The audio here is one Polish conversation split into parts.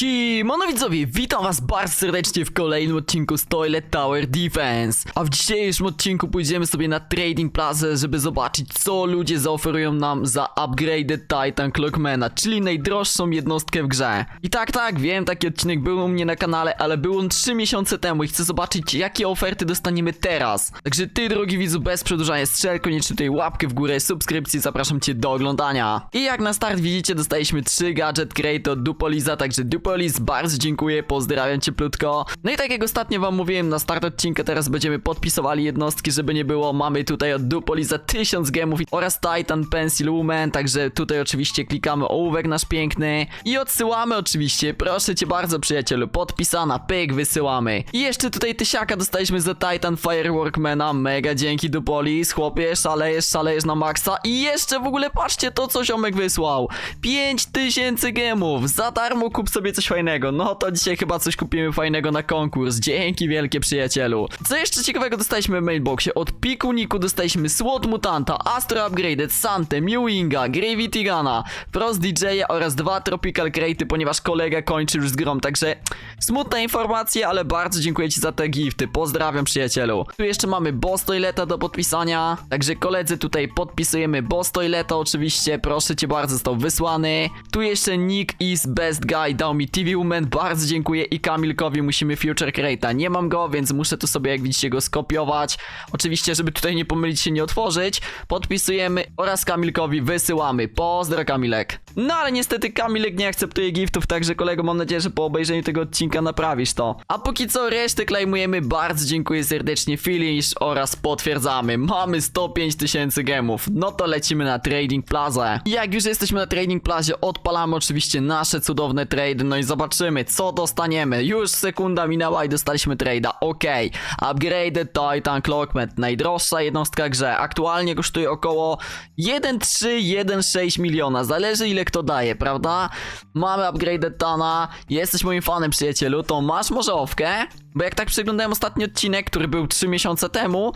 Siemano widzowie, witam was bardzo serdecznie w kolejnym odcinku z Toilet Tower Defense. A w dzisiejszym odcinku pójdziemy sobie na Trading Plaza, żeby zobaczyć co ludzie zaoferują nam za Upgraded Titan Clockmana Czyli najdroższą jednostkę w grze. I tak, tak, wiem, taki odcinek był u mnie na kanale, ale był on 3 miesiące temu I chcę zobaczyć jakie oferty dostaniemy teraz. Także ty drogi widzu, bez przedłużania strzel, koniecznie tutaj łapkę w górę, subskrypcji, zapraszam cię do oglądania. I jak na start widzicie, dostaliśmy 3 gadżet crate od Dupoliza, także Dupolis, bardzo dziękuję, pozdrawiam cieplutko. No i tak jak ostatnio wam mówiłem na start odcinka, teraz będziemy podpisowali jednostki, żeby nie było. Mamy tutaj od Dupoliza 1000 gemów oraz Titan Pencil Woman, także tutaj oczywiście klikamy ołówek nasz piękny i odsyłamy oczywiście, proszę cię bardzo przyjacielu, podpisana, pyk, wysyłamy. I jeszcze tutaj tysiaka dostaliśmy za Titan Fireworkmana, mega dzięki Dupolis, chłopie, szalejesz, szalejesz na maksa i jeszcze w ogóle patrzcie to, co ziomek wysłał. 5000 gemów, za darmo kup sobie coś fajnego. No to dzisiaj chyba coś kupimy fajnego na konkurs. Dzięki wielkie przyjacielu. Co jeszcze ciekawego dostaliśmy w mailboxie? Od Pikuniku dostaliśmy Sword Mutanta, Astro Upgraded, Sante, Mewinga, Gravity Guna, Frost DJ oraz dwa Tropical Crate'y, ponieważ kolega kończy już z także smutna informacja, ale bardzo dziękuję ci za te gifty. Pozdrawiam przyjacielu. Tu jeszcze mamy Boss Toileta do podpisania, także koledzy tutaj podpisujemy Boss Toileta oczywiście, proszę cię bardzo, został wysłany. Tu jeszcze Nick is best guy dał mi TV Woman, bardzo dziękuję i Kamilkowi musimy Future Crate'a. Nie mam go, więc muszę tu sobie jak widzicie go skopiować. Oczywiście, żeby tutaj nie pomylić się, nie otworzyć, podpisujemy oraz Kamilkowi wysyłamy. Pozdro Kamilek. No ale niestety Kamilek nie akceptuje giftów, także kolego mam nadzieję, że po obejrzeniu tego odcinka naprawisz to. A póki co resztę klejmujemy, bardzo dziękuję serdecznie Finish oraz potwierdzamy. Mamy 105 tysięcy gemów. No to lecimy na Trading Plaza. Jak już jesteśmy na Trading Plazie, odpalamy oczywiście nasze cudowne trade, no i zobaczymy co dostaniemy. Już sekunda minęła i dostaliśmy trade'a. Okej, Upgraded Titan Clockman, najdroższa jednostka grze. Aktualnie kosztuje około 1,3-1,6 miliona, zależy ile kto daje, prawda? Mamy Upgraded Tana, jesteś moim fanem przyjacielu, to masz może owkę? Bo jak tak przeglądałem ostatni odcinek, który był 3 miesiące temu,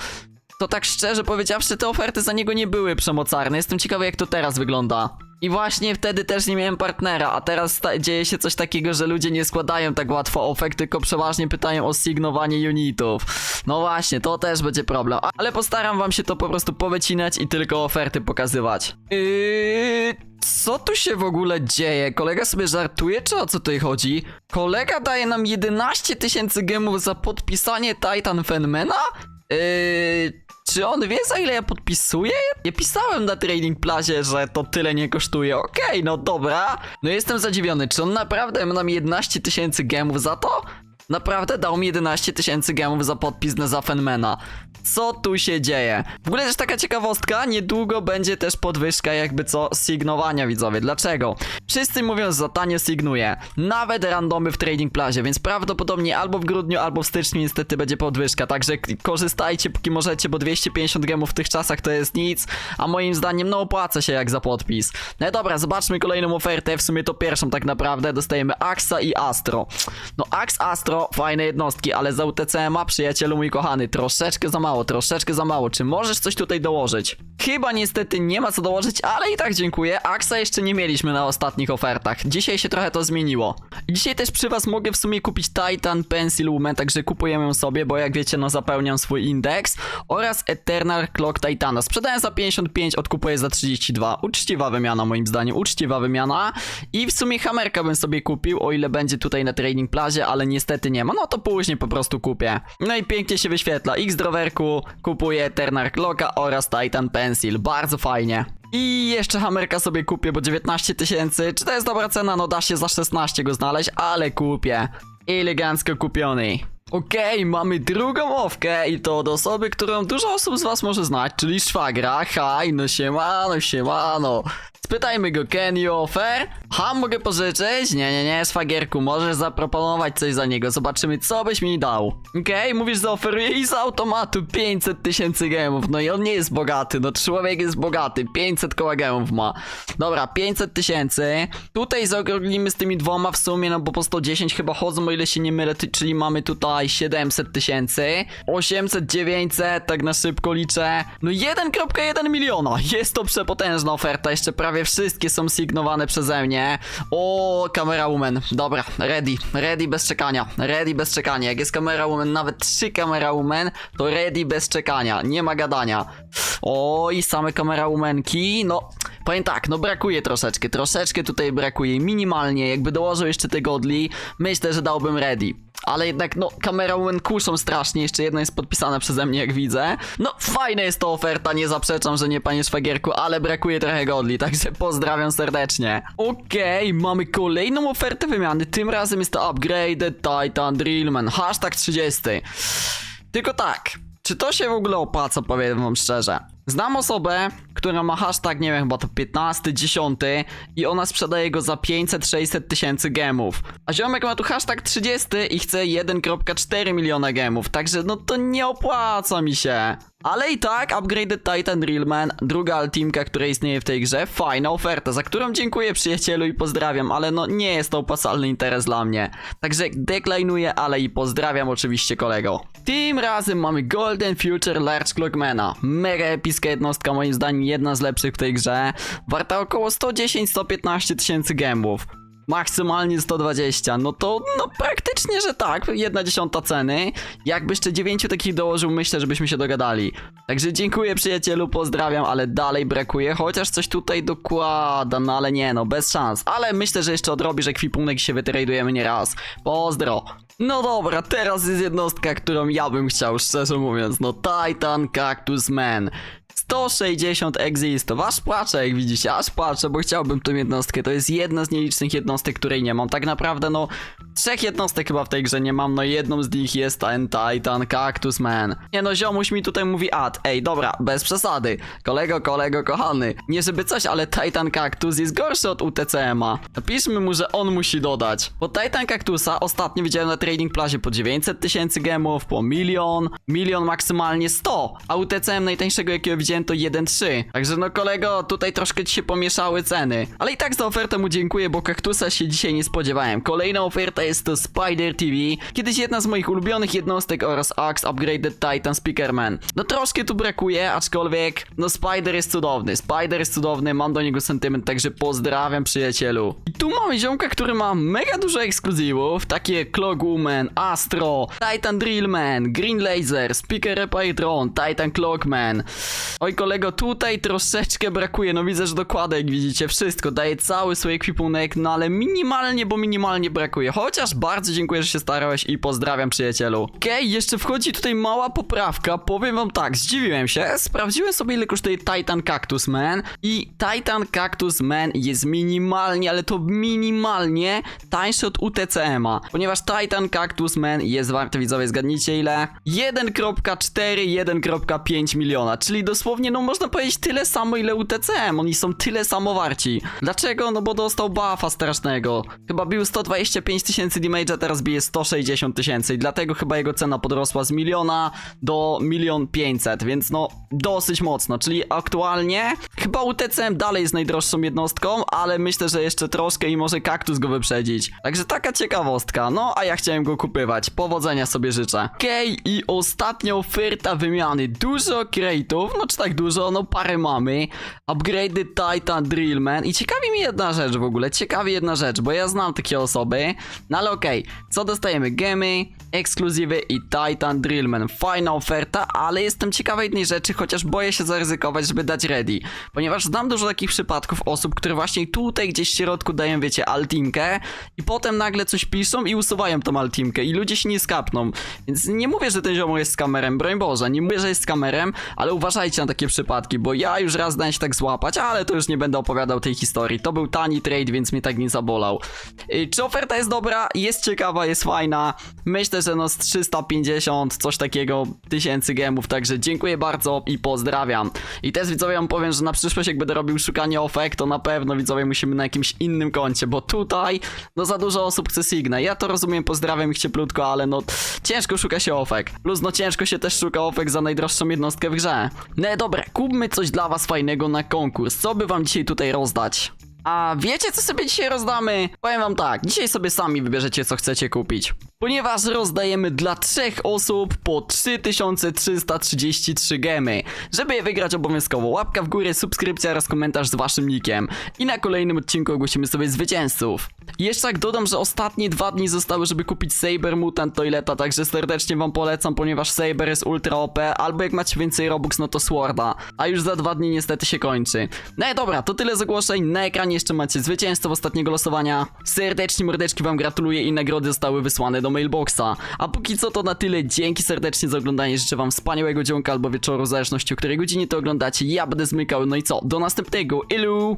to tak szczerze powiedziawszy, te oferty za niego nie były przemocarne. Jestem ciekawy, jak to teraz wygląda. I właśnie wtedy też nie miałem partnera, a teraz dzieje się coś takiego, że ludzie nie składają tak łatwo ofert, tylko przeważnie pytają o signowanie unitów. No właśnie, to też będzie problem. Ale postaram wam się to po prostu powycinać i tylko oferty pokazywać. Yy, co tu się w ogóle dzieje? Kolega sobie żartuje, czy o co tutaj chodzi? Kolega daje nam 11 tysięcy gemów za podpisanie Titan Fenmana? Yy, czy on wie za ile ja podpisuję? Ja pisałem na Trading Plazie, że to tyle nie kosztuje. Okej, no dobra. No jestem zadziwiony, czy on naprawdę ma nam 11 tysięcy gemów za to? Naprawdę dał mi 11 tysięcy gemów za podpis na Zafenmana. Co tu się dzieje? W ogóle też taka ciekawostka, niedługo będzie też podwyżka jakby co signowania widzowie. Dlaczego? Wszyscy mówią, że za tanio signuje. Nawet randomy w Trading Plazie, więc prawdopodobnie albo w grudniu, albo w styczniu niestety będzie podwyżka. Także korzystajcie póki możecie, bo 250 gemów w tych czasach to jest nic, a moim zdaniem no opłaca się jak za podpis. No dobra, zobaczmy kolejną ofertę, w sumie to pierwszą tak naprawdę. Dostajemy Axa i Astro. No Ax, Astro, fajne jednostki, ale za UTCMA, przyjacielu mój kochany, troszeczkę za mało, troszeczkę za mało. Czy możesz coś tutaj dołożyć? Chyba niestety nie ma co dołożyć, ale i tak dziękuję. Axa jeszcze nie mieliśmy na ostatnich ofertach. Dzisiaj się trochę to zmieniło. Dzisiaj też przy was mogę w sumie kupić Titan Pencil Woman, także kupujemy ją sobie, bo jak wiecie, no zapełniam swój indeks. Oraz Eternal Clock Titana. Sprzedałem za 55, odkupuję za 32. Uczciwa wymiana moim zdaniem, uczciwa wymiana. I w sumie Hammerka bym sobie kupił, o ile będzie tutaj na Trading Plazie, ale niestety nie ma. No to później po prostu kupię. No i pięknie się wyświetla. X-Drowerku kupuję Eternal Clocka oraz Titan Pencil. Bardzo fajnie. I jeszcze Hammerka sobie kupię, bo 19 tysięcy. Czy to jest dobra cena? No da się za 16 go znaleźć, ale kupię. Elegancko kupiony. Okej, mamy drugą owkę i to od osoby, którą dużo osób z was może znać, czyli szwagra. Haj, no siemano, siemano. Spytajmy go, can you offer? Ha, mogę pożyczyć? Nie, nie, nie, szwagierku, możesz zaproponować coś za niego, zobaczymy co byś mi dał. Okej, mówisz, że oferuje i z automatu 500 tysięcy gemów, no i on nie jest bogaty, no człowiek jest bogaty, 500 koła gemów ma. Dobra, 500 tysięcy, tutaj zaokrąglimy z tymi dwoma w sumie, no bo po 110 chyba chodzą, o ile się nie mylę, czyli mamy tutaj 700 tysięcy, 800, 900, tak na szybko liczę, no 1,1 miliona, jest to przepotężna oferta, jeszcze prawie prawie wszystkie są signowane przeze mnie. O, kamera woman. Dobra, ready, ready bez czekania, ready bez czekania. Jak jest kamera woman, nawet trzy kamera woman, to ready bez czekania, nie ma gadania. O, i same kamera womanki, no... Powiem tak, no brakuje troszeczkę, troszeczkę tutaj brakuje, minimalnie, jakby dołożył jeszcze te godli, myślę, że dałbym ready. Ale jednak, no, kamera woman kuszą strasznie, jeszcze jedno jest podpisane przeze mnie, jak widzę. No, fajna jest to oferta, nie zaprzeczam, że nie, panie szwagierku, ale brakuje trochę godli, także pozdrawiam serdecznie. Okej, mamy kolejną ofertę wymiany, tym razem jest to Upgraded Titan Drillman, hashtag 30. Tylko tak, czy to się w ogóle opłaca, powiem wam szczerze. Znam osobę, która ma hashtag, nie wiem, chyba to 15, 10 i ona sprzedaje go za 500-600 tysięcy gemów. A ziomek ma tu hashtag 30 i chce 1,4 miliona gemów, także no to nie opłaca mi się. Ale i tak, Upgraded Titan Drillman, druga altimka, która istnieje w tej grze, fajna oferta, za którą dziękuję przyjacielu i pozdrawiam, ale no nie jest to opłacalny interes dla mnie. Także deklainuję, ale i pozdrawiam oczywiście kolego. Tym razem mamy Golden Future Large Clockmana. Mega epicka jednostka, moim zdaniem jedna z lepszych w tej grze. Warta około 110-115 tysięcy gemów. Maksymalnie 120, no to no praktycznie, że tak, jedna dziesiąta ceny. Jakby jeszcze dziewięciu takich dołożył, myślę, żebyśmy się dogadali. Także dziękuję przyjacielu, pozdrawiam, ale dalej brakuje, chociaż coś tutaj dokłada, no ale nie no, bez szans. Ale myślę, że jeszcze odrobisz ekwipunek i się wytradujemy nie raz. Pozdro. No dobra, teraz jest jednostka, którą ja bym chciał, szczerze mówiąc, no Titan Cactus Man. 160 existów, aż płaczę jak widzicie, aż płaczę, bo chciałbym tą jednostkę, to jest jedna z nielicznych jednostek, której nie mam, tak naprawdę no trzech jednostek chyba w tej grze nie mam, no jedną z nich jest ten Titan Cactus Man. Nie no, ziomuś mi tutaj mówi ad, ej dobra, bez przesady, kolego, kolego, kochany, nie żeby coś, ale Titan Cactus jest gorszy od UTCM-a, napiszmy mu, że on musi dodać, bo Titan Cactusa ostatnio widziałem na Trading Plazie po 900 tysięcy gemów, po milion, milion maksymalnie 100, a UTCM najtańszego jakiego widziałem to 1.3. Także no kolego, tutaj troszkę ci się pomieszały ceny. Ale i tak za ofertę mu dziękuję, bo kaktusa się dzisiaj nie spodziewałem. Kolejna oferta jest to Spider TV, kiedyś jedna z moich ulubionych jednostek oraz Axe Upgraded Titan Speakerman. No troszkę tu brakuje, aczkolwiek no Spider jest cudowny. Spider jest cudowny, mam do niego sentyment, także pozdrawiam przyjacielu. I tu mamy ziomka, który ma mega dużo ekskluzywów, takie Clockwoman, Astro, Titan Drillman, Green Laser, Speaker Repaitron, Titan Clockman. Oj kolego, tutaj troszeczkę brakuje, no widzę, że dokłada, jak widzicie, wszystko, daje cały swój ekwipunek, no ale minimalnie, bo minimalnie brakuje, chociaż bardzo dziękuję, że się starałeś i pozdrawiam przyjacielu. Okej, jeszcze wchodzi tutaj mała poprawka, powiem wam tak, zdziwiłem się, sprawdziłem sobie ile kosztuje Titan Cactus Man. I Titan Cactus Man jest minimalnie, ale to minimalnie tańszy od UTCM-a, ponieważ Titan Cactus Man jest warty, widzowie, zgadnijcie ile? 1.4, 1.5 miliona, czyli dosłownie, no można powiedzieć tyle samo ile UTCM, oni są tyle samo warci. Dlaczego? No bo dostał buffa strasznego. Chyba bił 125 tysięcy damage'a, teraz bije 160 tysięcy i dlatego chyba jego cena podrosła z miliona do milion 500, więc no dosyć mocno, czyli aktualnie chyba UTCM dalej jest najdroższą jednostką, ale myślę, że jeszcze troszkę i może kaktus go wyprzedzić. Także taka ciekawostka, no a ja chciałem go kupywać. Powodzenia sobie życzę. Okej, i ostatnia oferta wymiany. Dużo crate'ów, no czy tak dużo, no parę mamy. Upgraded Titan Drillman i ciekawi mnie jedna rzecz w ogóle, ciekawi jedna rzecz, bo ja znam takie osoby, no ale okej, co dostajemy? Gemy, ekskluzywy i Titan Drillman. Fajna oferta, ale jestem ciekawa jednej rzeczy, chociaż boję się zaryzykować, żeby dać ready. Ponieważ znam dużo takich przypadków osób, które właśnie tutaj gdzieś w środku dają, wiecie, altimkę i potem nagle coś piszą i usuwają tą altimkę i ludzie się nie skapną. Więc nie mówię, że ten ziomo jest z kamerem, broń Boże, nie mówię, że jest z kamerem, ale uważajcie takie przypadki, bo ja już raz dałem się tak złapać, ale to już nie będę opowiadał tej historii. To był tani trade, więc mnie tak nie zabolał. Y, Czy oferta jest dobra? Jest ciekawa, jest fajna. Myślę, że no z 350, coś takiego, tysięcy gemów, także dziękuję bardzo i pozdrawiam. I też widzowie wam powiem, że na przyszłość jak będę robił szukanie ofek, to na pewno widzowie musimy na jakimś innym koncie, bo tutaj no za dużo osób chce Signa. Ja to rozumiem, pozdrawiam ich cieplutko, ale no ciężko szuka się ofek. Plus no ciężko się też szuka ofek za najdroższą jednostkę w grze. No dobra, kupmy coś dla was fajnego na konkurs. Co by wam dzisiaj tutaj rozdać? A wiecie co sobie dzisiaj rozdamy? Powiem wam tak, dzisiaj sobie sami wybierzecie co chcecie kupić. Ponieważ rozdajemy dla trzech osób po 3333 gemy. Żeby je wygrać obowiązkowo łapka w górę, subskrypcja oraz komentarz z waszym nickiem. I na kolejnym odcinku ogłosimy sobie zwycięzców. Jeszcze tak dodam, że ostatnie dwa dni zostały, żeby kupić Saber Mutant Toileta, także serdecznie wam polecam, ponieważ Saber jest ultra OP, albo jak macie więcej Robux, no to Sworda. A już za dwa dni niestety się kończy. No i dobra, to tyle z ogłoszeń. Na ekranie jeszcze macie zwycięzców ostatniego losowania. Serdecznie mordeczki wam gratuluję i nagrody zostały wysłane do mailboxa. A póki co to na tyle. Dzięki serdecznie za oglądanie. Życzę wam wspaniałego dzionka albo wieczoru, w zależności o której godzinie to oglądacie. Ja będę zmykał. No i co? Do następnego. Ilu!